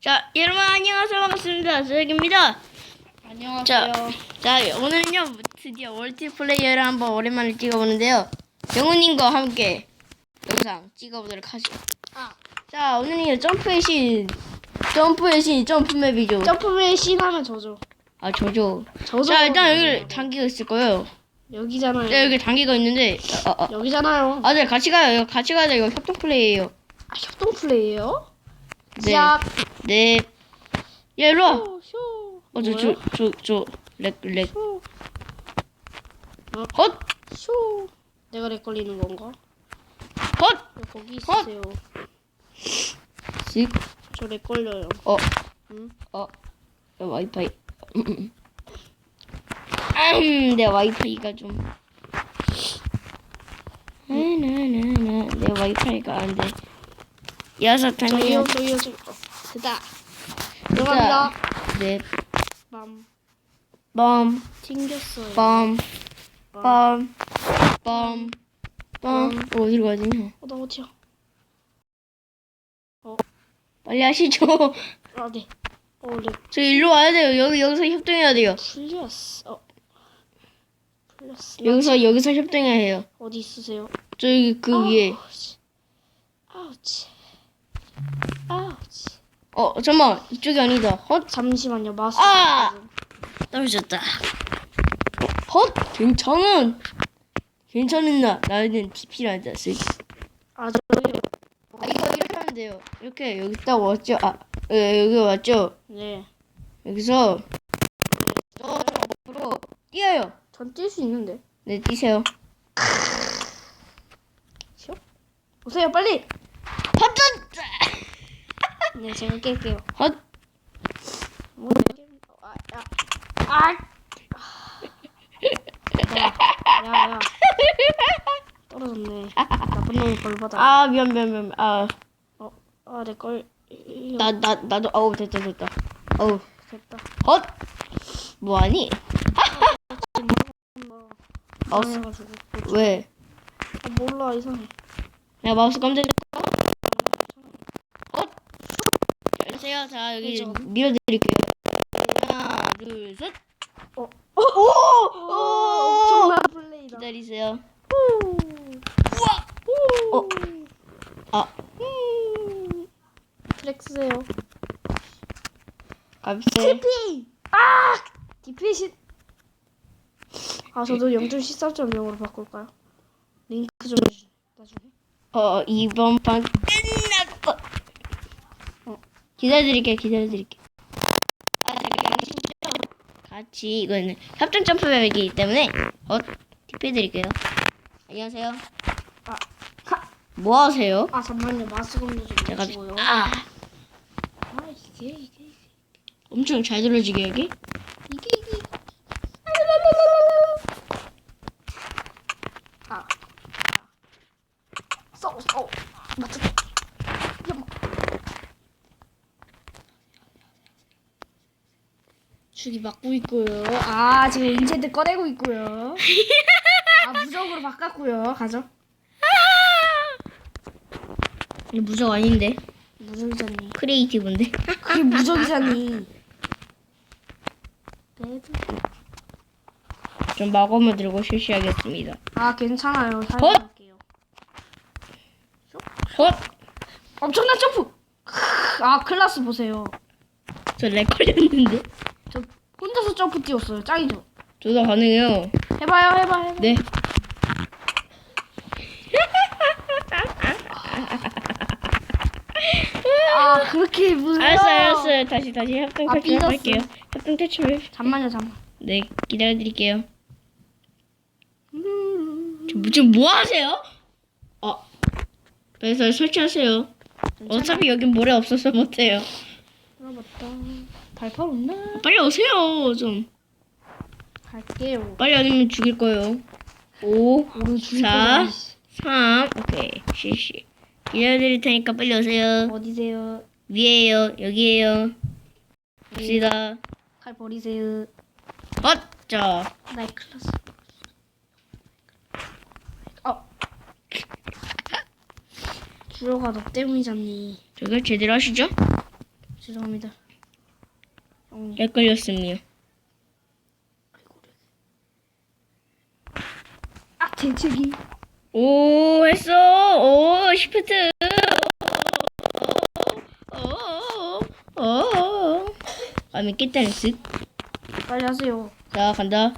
자, 여러분 안녕하세요. 반갑습니다. 저혁입니다. 안녕하세요. 자, 자, 오늘은요 드디어 멀티플레이어를 한번 오랜만에 찍어보는데요. 영훈님과 함께 영상 찍어보도록 하죠. 아, 자, 오늘은요 점프의 신, 점프의 신, 점프맵이죠. 점프맨 신하면 저죠. 아, 저죠. 저죠. 자, 일단 여기 단기가 있을 거예요. 여기잖아요. 자, 여기 단기가 있는데, 아, 아, 여기잖아요. 아, 네, 같이 가요. 이거 같이 가자. 이거 협동 플레이예요. 아, 협동 플레이예요? 네. 시작. 네. 야, 일로 와. 어, 저, 저, 저, 저, 렉, 렉. 쇼, 헛! 쇼. 내가 렉 걸리는 건가? 헛! 왜 거기 있으세요. 쓱. 저렉 걸려요. 어, 응? 어, 어, 와이파이. 음, 내 와이파이가 좀. 나나나나 내 와이파이가 안 돼. 여섯 저기요, 단이요. 저기요, 저기. 어, 됐다. 들어갑니다. 네, 빰. 빰, 튕겼어요. 빰, 빰, 빰, 빰. 어디로 가야 되냐? 어, 나 어디야? 빨리 하시죠. 아, 네. 어, 렉저 일로 와야 돼요. 여기 여기서 협동해야 돼요. 풀렸어. 어. 풀렸어. 여기서 여기서 협동해야 해요. 어디 있으세요? 저기 그 위에. 아우치. 아우치. 어, 잠만 이쪽이 아니다. 헛. 잠시만요. 마우스. 아! 좀. 떨어졌다. 헛! 괜찮은. 괜찮은 나. 나는 TP란다. 쓰. 아, 저기. 아, 이거 이렇게 하면 돼요. 이렇게 여기 딱 왔죠. 아, 예, 여기 왔죠. 네. 여기서 저 앞으로 뛰어요. 전 뛸 수 있는데. 네, 뛰세요. 오세요, 빨리. 헛! 네, 제가 깰게요. 헛! 뭐, 깰- 아, 야. 아! 야, 야. 떨어졌네. 나쁜 놈이 벌 받아. 아, 미안, 미안, 미안. 아, 어, 아, 내 걸. 나, 나, 나도, 어우, 됐다, 됐다. 어우, 됐다. 헛! 뭐하니? 아, 마우스, 해가지고. 왜? 아, 몰라, 이상해. 내가 마우스 깜짝이야. 헛! 안녕하세요. 자, 여기 그죠. 밀어드릴게요. 하나, 둘, 셋. 어, 오! 오! 엄청난 플레이다. 기다리세요. 후. 어. 아, 음. 플렉스세요. 갑세. TP! 아! TP 시... 아, 저도 0.13.0으로 바꿀까요? 링크 좀 해주세요. 나중에. 어, 이번 판. 어, 기다려드릴게요, 기다려드릴게요. 아. 같이, 이거는 협정 점프맵이기 때문에, 어, 팁해드릴게요. 안녕하세요. 아, 하! 뭐 하세요? 아, 잠만요. 마스 검도 좀 제가, 해주고요. 아, 아, 이게, 이게, 엄청 잘 들어지게 여기? 이게, 이게. 아. 아. 써, 써. 맞췄다. 야. 죽이 맞고 있고요. 아, 지금 인체들 꺼내고 있고요. 아, 무적으로 바꿨고요. 가죠. 이거 무적 아닌데. 무적이잖니. 크리에이티브인데. 그게 무적이잖니. 레드. 좀 마검을 들고 실시하겠습니다. 아, 괜찮아요. 사용할게요. 헛! 엄청난 점프! 크, 아, 클라스 보세요. 저렉 걸렸는데? 저 혼자서 점프 뛰었어요. 짱이죠? 저도 가능해요. 해봐요, 해봐, 해봐. 네. 아, 그렇게 무서워. 알았어요, 알았어요. 다시, 다시 협동 아, 탈출 삐졌어. 할게요. 협동 탈출. 잠만요, 잠만. 네, 기다려드릴게요. 음, 저 지금 뭐 하세요? 어. 그래서 설치하세요. 어차피 여긴 모래 없어서 못해요. 들어봤다. 발판 없나? 빨리 오세요, 좀. 갈게요. 빨리 아니면 죽일 거예요. 5, 오늘 자. 3, 오케이, 실시. 기다려드릴 테니까 빨리 오세요. 어디세요? 위에요, 여기에요. 갑시다. 칼 버리세요. 어짜. 나의 클라스. 어. 주로가 너 때문이잖니. 저걸 제대로 하시죠? 죄송합니다. 어, 헷갈렸습니다. 아 대책이. 오 했어. 오 시프트. 오. 오. 감이 깼다는 쓱. 빨리 하세요. 자 간다.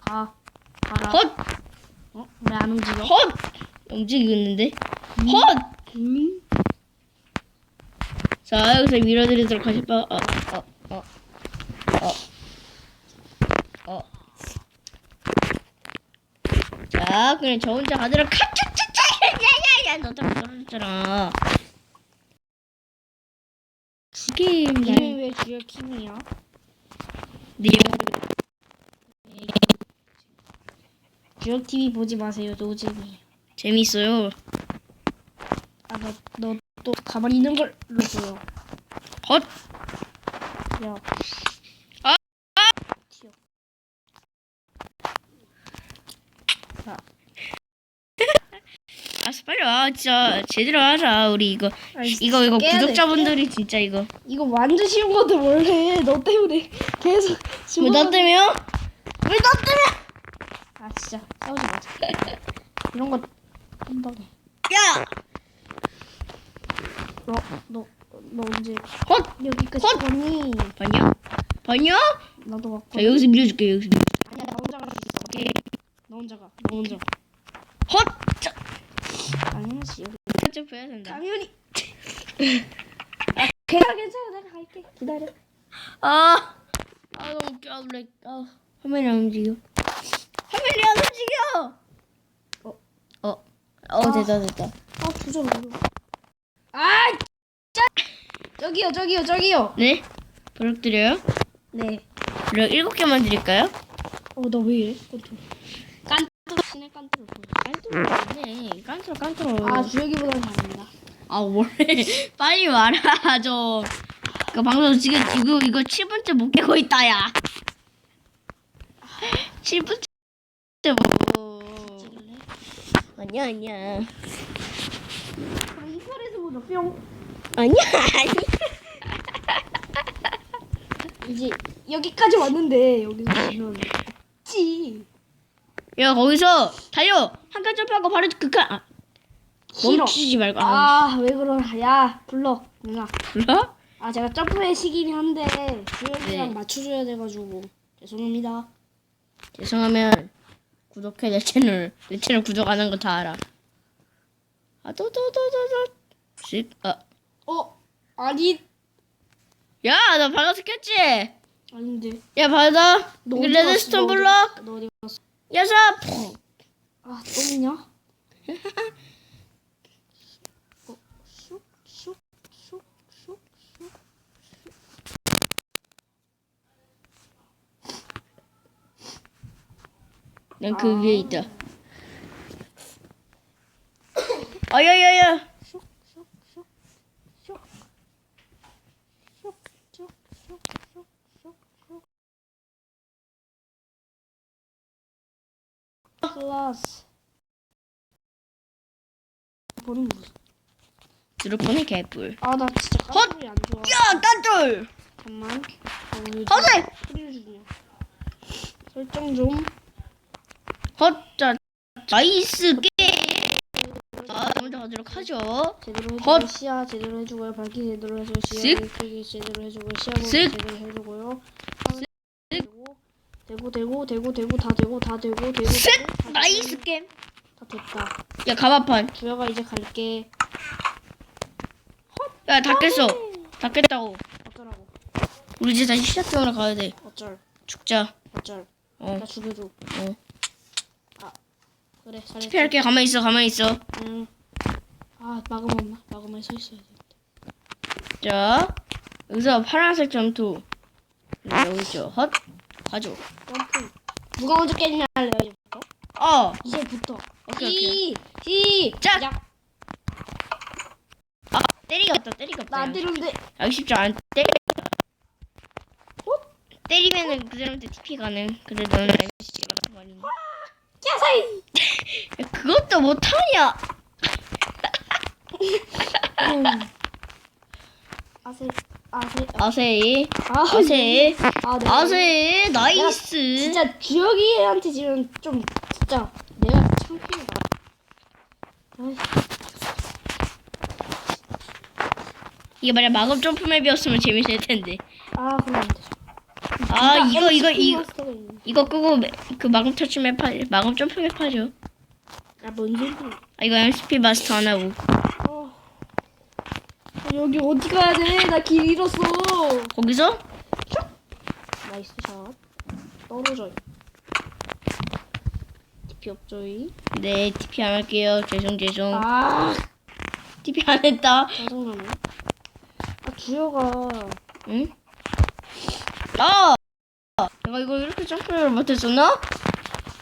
가. 가라. 헛. 어? 왜 안 움직여? 헛. 움직이고 있는데. 헛. 음. 자 여기서 밀어드리도록 하실까? 어. 어. 어. 어. 어. 자 그냥 저 혼자 가도록 카차차차 야야야 너 때문에 떨어졌잖아. 이게 이름이 왜 주요 킴이야? 네. 주역 TV 보지 마세요. 노잼이. 재밌어요. 아 너 너 또 가만히 있는 걸로 보여. 헛. 야. 아! 튀어. 자. 와 진짜 제대로 하자 우리 이거 아이, 이거 이거 깨야 돼, 구독자분들이 진짜 이거 이거 완전 쉬운 건데 뭘 해? 너 때문에 계속 왜 나 때문에요? 왜너 때문에? 아 진짜 싸우지 마자. 이런 거한 방에. 야! 너너너 너 언제 헛! 여기까지 헛! 왔니? 봤냐? 봤냐? 나도 왔고. 자 여기서 밀어줄게 여기서 아니야 나 혼자 갈수 있어. 오케이 너 혼자 가. 너 혼자. 헛! 여기. 점프해야 된다 당연히. 아, 괜찮아 괜찮아 내가 갈게. 기다려. 아! 아 너무 웃겨 아, 아 화면이 안 움직여 화면이 안 움직여 어. 어. 어 됐다 됐다 아 조절 눌러. 아 진짜. 저기요 저기요 저기요. 네? 부탁드려요 네. 블랙 일곱 개만 드릴까요? 어 나 왜 이래? 깐뚜. 깐뚜 신의 보여. 깐트로 네 깐트로 깐트로 아 주혁이보다 잘합니다. 아 원래 빨리 말아 좀. 그 방송 지금 이거 이거 7분째 못 깨고 있다야. 7분째 뭐. 찍을래? 아니야 아니야. 그럼 이퀄에서 보자 뿅. 아니야 아니. 이제 여기까지 왔는데 여기서 지면 지. 야 거기서 달려 한 칸 점프하고 바로 그칸 아. 멈추지 말고 아, 아왜 그러나? 야 불러 누나. 몰라? 아 제가 점프의 시기긴 한데 주혁이랑 네. 맞춰줘야 돼가지고 죄송합니다. 죄송하면 구독해 내 채널 내 채널 구독 안한거다 알아. 아또또또또또 씩. 아. 어 아니 야, 나 받아서 꼈지? 아닌데. 야, 받아. 너 갔어? 레드스톤 너 어디- 블럭. 너 어디 갔어? 야사. 아 똥이냐? 어, 슉, 슉, 슉, 슉, 슉. 난그 위에 있다. 아야야야. 슉, 슉, 슉, 슉. 슉, 슉, 슉, 슉, 슉, 슉. 클라스. 보는 무슨? 드롭보니 개뿔. 아, 나 진짜 헛! 깜짝이 안 좋아. 야. 잠만. 어, 왜 허세! 설정 좀. 헛자. 나이스 게. 아, 먼저 가도록 하죠. 제대로 헛! 해주고 시야 제대로 해주고요. 밝기 제대로 해주고 시야 쓱! 밝기 제대로 해주고 시야 보기 쓱! 제대로 해주고요. 되고 되고 되고 되고 되고 다 되고 다 되고 되고 되고 쓱! 다 나이스 되고, 게임. 다 됐다. 야, 가마판. 주혁아 이제 갈게. 야. 다 깼다고. 어쩌라고? 우리 이제 다시 시작점으로 가야 돼. 어쩔 죽자. 어쩔. 어. 나 죽여줘. 어. 그래 잘했어. 피할게. 가만히 있어. 가만히 있어. 응. 아 없나? 마금에 서 있어야 돼. 자, 여기서 파란색 점토. 여기 있죠. 헛. 가죠. 점프. 누가 먼저 깨지냐 할래요? 어. 이제부터. 오케이! 시작. 아. 때리가 없다. 나안 때리는데. 아, 쉽지 않. 때리. 때리면은 그 사람한테 TP 가능. 그래 너는 알지 같은 말이니. 야사이. 야, 그것도 못하냐? 음. 아세 아세. 아세. 아, 아세. 아, 네. 아세. 나이스. 진짜 주혁이한테 지금 좀 진짜 내가 창피하다. 아이, 이게 만약 마법 점프맵이었으면 재밌을 텐데. 아 그럼 안 되죠. 아 이거 이거 이거. 이거 끄고 매- 그 마법 터치 맵 하 마법 점프 맵 하죠. 아, 뭔 소리야? 아 이거 MSP 마스터 안 하고. 여기 어디 가야 돼? 나 길 잃었어. 거기서 나이스 샷. 떨어져. TP 없죠이. 네 TP 안 할게요. 죄송 죄송. 아 TP 안 했다. 짜증나네. 아 주혁아. 응? 아! 내가 이거 이렇게 점프를 못했었나?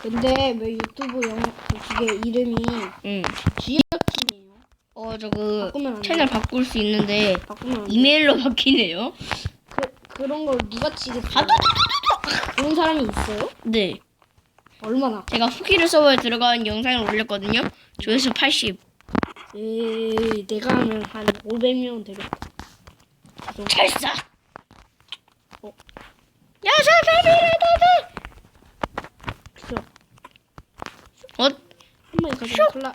근데 왜 유튜브 영상 그게 이름이 응. 주혁팀이에요? 어, 저그 바꾸면 안 채널 바꿀 수 있는데 바꾸면 안 돼. 이메일로 바뀌네요. 그 그런 걸 누가 치겠어? 아. 그런 사람이 있어요? 네. 얼마나? 제가 후기를 서버에 들어간 영상을 올렸거든요. 조회수 80. 에이, 내가 하면 한 500명 되겠다. 죄송. 찰싹! 어. 야, 저, 베비를, 그죠? 어, 한 번에 가자. 콜라.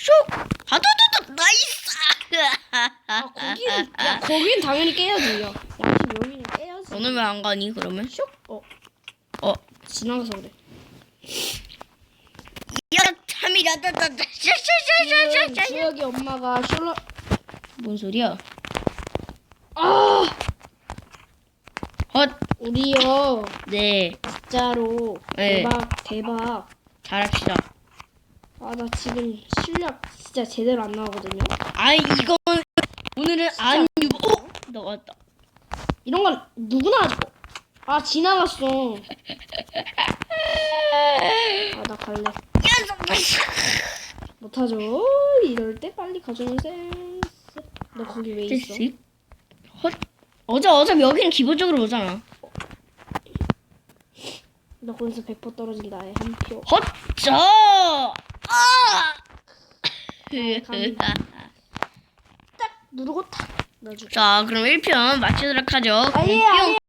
슉! 또, 나이스! 아, 거기는, 야, 거긴 당연히 깨야지. 야, 양심 여기는 깨야지. 오늘 왜 안 가니, 그러면? 슉! 어, 어, 지나가서 그래. 야, 참이라다, 다, 다, 지금 샤샤샤샤샤샤. 주혁이 엄마가 셜록, 뭔 소리야? 아! 헛, 우리요, 네, 진짜로. 네. 대박, 대박. 잘합시다. 아, 나 지금 실력 진짜 제대로 안 나오거든요. 아, 이건 오늘은 안 유보. 어, 나왔다. 이런 건 누구나 하죠. 아, 지나갔어. 아, 나 갈래. 못하죠. 이럴 때 빨리 가주는 센스. 너 거기 왜 있어? 헛, 어제 어차피 여기는 기본적으로 오잖아. 너 거기서 100% 떨어진다에 한 표. 헛, 자, 아. 감히. 딱 누르고 탁 넣어줄게. 자, 그럼 1편 마치도록 하죠. 아예 뿅. 아예